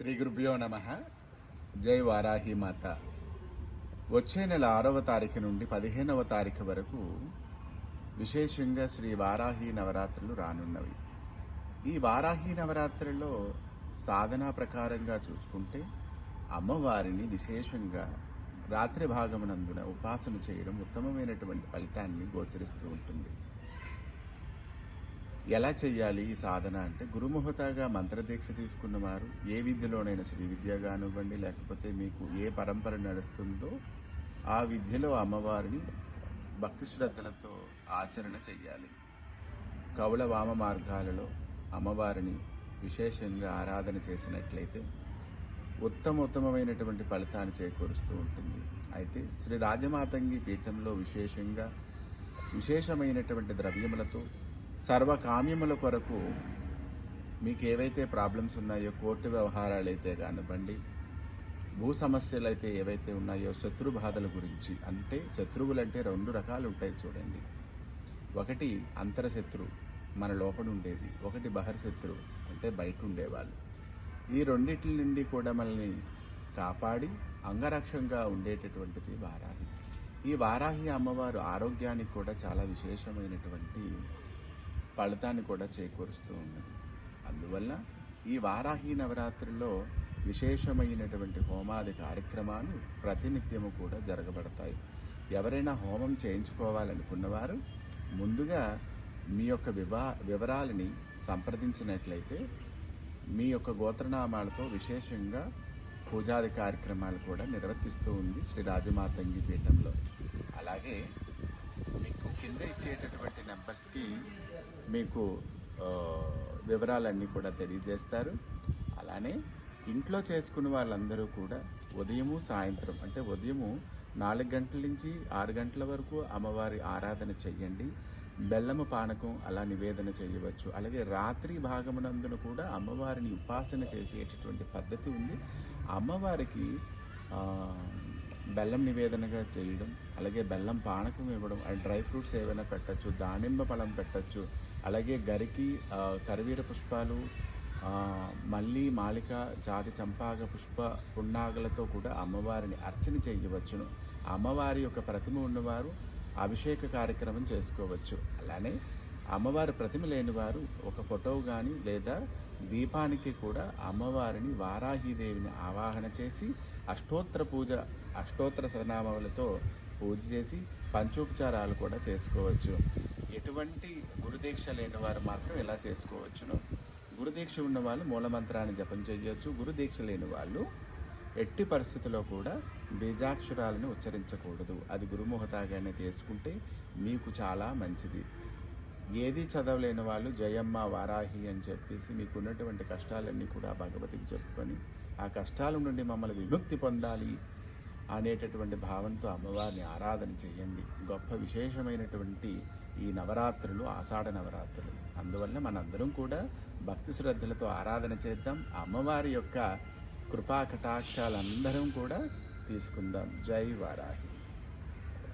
శ్రీ గురుభ్యో నమ. జై వారాహి మాత. వచ్చే నెల ఆరవ తారీఖు నుండి పదిహేనవ తారీఖు వరకు విశేషంగా శ్రీ వారాహి నవరాత్రులు రానున్నవి. ఈ వారాహి నవరాత్రుల్లో సాధనా ప్రకారంగా చూసుకుంటే అమ్మవారిని విశేషంగా రాత్రి భాగమునందున ఉపాసన చేయడం ఉత్తమమైనటువంటి ఫలితాన్ని గోచరిస్తూ ఉంటుంది. ఎలా చెయ్యాలి ఈ సాధన అంటే గురుముహతగా మంత్రదీక్ష తీసుకున్న వారు ఏ విద్యలోనైనా శ్రీ విద్య కానివ్వండి లేకపోతే మీకు ఏ పరంపర నడుస్తుందో ఆ విద్యలో అమ్మవారిని భక్తి శ్రద్ధలతో ఆచరణ చెయ్యాలి. కవుల వామ మార్గాలలో అమ్మవారిని విశేషంగా ఆరాధన చేసినట్లయితే ఉత్తమ ఉత్తమమైనటువంటి ఫలితాన్ని చేకూరుస్తూ ఉంటుంది. అయితే శ్రీ రాజమాతంగి పీఠంలో విశేషంగా విశేషమైనటువంటి ద్రవ్యములతో సర్వకామ్యముల కొరకు మీకు ఏవైతే ప్రాబ్లమ్స్ ఉన్నాయో కోర్టు వ్యవహారాలు అయితే కానివ్వండి భూ సమస్యలు అయితే ఏవైతే ఉన్నాయో శత్రు బాధల గురించి అంటే శత్రువులు అంటే రెండు రకాలు ఉంటాయి చూడండి. ఒకటి అంతరశత్రు మన లోపల ఉండేది. ఒకటి బహర్శత్రు అంటే బయట ఉండేవాళ్ళు. ఈ రెండింటి నుండి కూడా మనల్ని కాపాడి అంగరక్షంగా ఉండేటటువంటిది వారాహి. ఈ వారాహి అమ్మవారు ఆరోగ్యానికి కూడా చాలా విశేషమైనటువంటి ఫలితాన్ని కూడా చేకూరుస్తూ ఉన్నది. అందువల్ల ఈ వారాహి నవరాత్రిలో విశేషమైనటువంటి హోమాది కార్యక్రమాలు ప్రతినిత్యము కూడా జరగబడతాయి. ఎవరైనా హోమం చేయించుకోవాలనుకున్నవారు ముందుగా మీ యొక్క వివా వివరాలని సంప్రదించినట్లయితే మీ యొక్క గోత్రనామాలతో విశేషంగా పూజాది కార్యక్రమాలు కూడా నిర్వర్తిస్తూ ఉంది శ్రీ రాజమాతంగి పీఠంలో. అలాగే మీకు కింద ఇచ్చేటటువంటి నెంబర్స్కి మీకు వివరాలన్నీ కూడా తెలియజేస్తారు. అలానే ఇంట్లో చేసుకున్న వాళ్ళందరూ కూడా ఉదయము సాయంత్రం అంటే ఉదయము నాలుగు గంటల నుంచి ఆరు గంటల వరకు అమ్మవారి ఆరాధన చెయ్యండి. బెల్లము పానకం అలా నివేదన చేయవచ్చు. అలాగే రాత్రి భాగమునందున కూడా అమ్మవారిని ఉపాసన చేసేటటువంటి పద్ధతి ఉంది. అమ్మవారికి బెల్లం నివేదనగా చేయడం అలాగే బెల్లం పానకం ఇవ్వడం అండ్ డ్రై ఫ్రూట్స్ ఏవైనా పెట్టచ్చు దానిమ్మ పழం పెట్టచ్చు అలాగే గరికి కరివీర పుష్పాలు మళ్ళీ మాలిక జాతి చంపాగ పుష్ప పున్నాగలతో కూడా అమ్మవారిని అర్చన చేయవచ్చును. అమ్మవారి యొక్క ప్రతిమ ఉన్నవారు అభిషేక కార్యక్రమం చేసుకోవచ్చు. అలానే అమ్మవారి ప్రతిమ లేనివారు ఒక ఫోటో కానీ లేదా దీపానికి కూడా అమ్మవారిని వారాహీదేవిని ఆవాహన చేసి అష్టోత్తర పూజ అష్టోత్తర సనామాలతో పూజ చేసి పంచోపచారాలు కూడా చేసుకోవచ్చు. ఎటువంటి గురుదీక్ష లేని వారు మాత్రం ఇలా చేసుకోవచ్చును. గురుదీక్ష ఉన్న వాళ్ళు మూలమంత్రాన్ని జపం చేయొచ్చు గురుదీక్ష లేని వాళ్ళు ఎట్టి పరిస్థితుల్లో కూడా బీజాక్షరాలను ఉచ్చరించకూడదు. అది గురుముహతాగానే తీసుకుంటే మీకు చాలా మంచిది. ఏది చదవలేని వాళ్ళు జయమ్మ వారాహి అని చెప్పేసి మీకు ఉన్నటువంటి కష్టాలన్నీ కూడా భగవతికి చెప్పుకొని ఆ కష్టాల నుండి మమ్మల్ని విముక్తి పొందాలి. అనేటటువంటి భావంతో అమ్మవారిని ఆరాధన చేయండి. గొప్ప విశేషమైనటువంటి ఈ నవరాత్రులు ఆషాఢ నవరాత్రులు. అందువల్ల మనందరం కూడా భక్తి శ్రద్ధలతో ఆరాధన చేద్దాం. అమ్మవారి యొక్క కృపా కటాక్షాలందరం కూడా తీసుకుందాం. జై వారాహి.